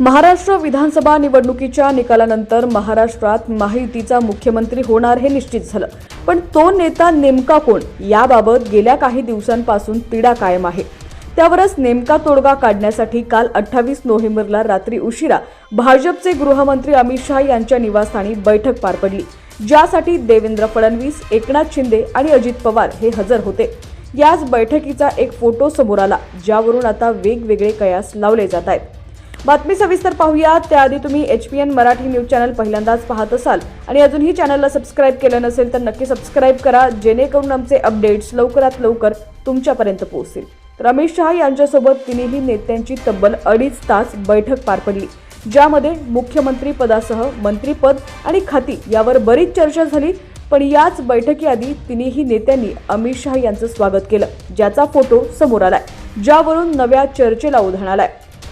महाराष्ट्र विधानसभा निवडणुकीच्या निकालानंतर महाराष्ट्रात महायुतीचा मुख्यमंत्री होणार हे निश्चित झालं. पण तो नेता नेमका कोण? याबाबत गेल्या काही दिवसांपासून तिढा कायम आहे. त्यावरच नेमका तोडगा काढण्यासाठी काल अठ्ठावीस नोव्हेंबरला रात्री उशिरा भाजपचे गृहमंत्री अमित शहा यांच्या निवासस्थानी बैठक पार पडली. ज्यासाठी देवेंद्र फडणवीस एकनाथ शिंदे आणि अजित पवार हे हजर होते. याच बैठकीचा एक फोटो समोर आला ज्यावरून आता वेगवेगळे कयास लावले जात आहेत. बातमी सविस्तर पाहूया त्याआधी तुम्ही H P N Marathi news channel पहिल्यांदाच पाहत असाल आणि अजूनही चॅनलला सबस्क्राईब केलं नसेल तर नक्की सबस्क्राईब करा जेणेकरून आमचे अपडेट्स लवकरात लवकर तुमच्यापर्यंत पोहोचतील. तर शहा यांच्यासोबत तिन्ही नेत्यांची तब्बल अडीच तास बैठक पार पडली ज्यामध्ये मुख्यमंत्री पदासह मंत्रीपद आणि खाती यावर बरीच चर्चा झाली पण याच बैठकीआधी तिन्ही नेत्यांनी अमित शहा यांचं स्वागत केलं ज्याचा फोटो समोर आलाय ज्यावरून नव्या चर्चेला उधाण आलाय.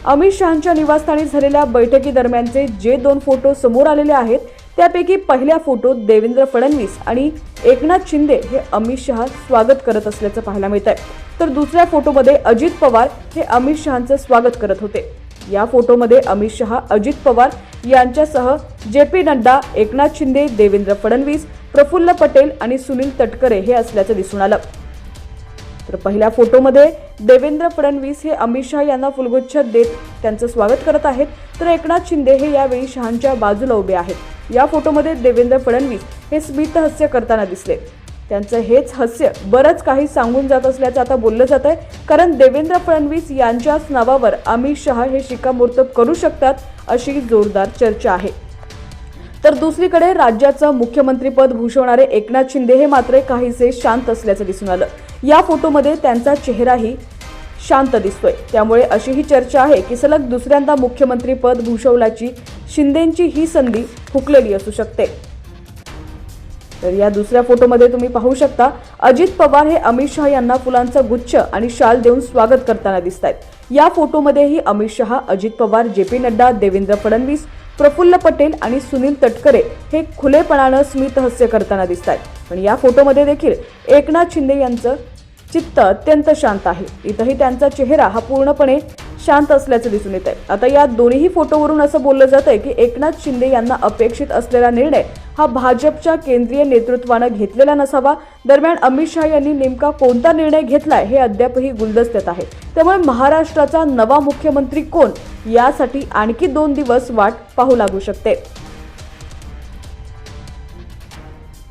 अमित शहांच्या निवासस्थानी झालेल्या बैठकीदरम्यानचे जे दोन फोटो समोर आलेले आहेत त्यापैकी पहिल्या फोटोत देवेंद्र फडणवीस आणि एकनाथ शिंदे हे अमित शहा स्वागत करत असल्याचं पाहायला मिळत आहे तर दुसऱ्या फोटोमध्ये अजित पवार हे अमित शहांचं स्वागत करत होते. या फोटोमध्ये अमित शहा अजित पवार यांच्यासह जे पी नड्डा एकनाथ शिंदे देवेंद्र फडणवीस प्रफुल्ल पटेल आणि सुनील तटकरे हे असल्याचं दिसून आलं. तर पहिल्या फोटोमध्ये देवेंद्र फडणवीस हे अमित शहा यांना फुलगुच्छ देत त्यांचं स्वागत करत आहेत. तर एकनाथ शिंदे हे यावेळी शहांच्या बाजूला उभे आहेत. या फोटोमध्ये देवेंद्र फडणवीस हे स्मित हास्य करताना दिसले. त्यांचं हेच हास्य बरंच काही सांगून जात असल्याचं आता बोललं जात आहे. कारण देवेंद्र फडणवीस यांच्याच नावावर अमित शहा हे शिक्कामोर्तब करू शकतात अशी जोरदार चर्चा आहे. तर दुसरीकडे राज्याचं मुख्यमंत्रीपद भूषवणारे एकनाथ शिंदे हे मात्र काहीसे शांत असल्याचं दिसून आलं. या फोटोमध्ये त्यांचा चेहराही शांत दिसतोय. त्यामुळे अशी ही चर्चा आहे की सलग दुसऱ्यांदा मुख्यमंत्रीपद भूषवल्याची शिंदेची ही संधी हुकलेली असू शकते. तर या दुसऱ्या फोटोमध्ये तुम्ही पाहू शकता अजित पवार हे अमित शहा यांना फुलांचा गुच्छ आणि शाल देऊन स्वागत करताना दिसत आहेत या फोटोमध्येही अमित शहा अजित पवार जे पी नड्डा देवेंद्र फडणवीस प्रफुल्ल पटेल आणि सुनील तटकरे हे खुलेपणानं स्मितहस्य करताना दिसत आहेत पण या फोटोमध्ये देखील एकनाथ शिंदे यांचं चित्त अत्यंत शांत आहे. इथंही त्यांचा चेहरा हा पूर्णपणे शांत असल्याचं दिसून येत आहे आता या दोन्ही फोटोवरून असं बोललं जात आहे की एकनाथ शिंदे यांना अपेक्षित असलेला निर्णय हा भाजपच्या केंद्रीय नेतृत्वानं घेतलेला नसावा. दरम्यान अमित शहा यांनी नेमका कोणता निर्णय घेतलाय हे अद्यापही गुलदस्त्यात आहे. त्यामुळे महाराष्ट्राचा नवा मुख्यमंत्री कोण? यासाठी आणखी दोन दिवस वाट पाहू लागू शकते.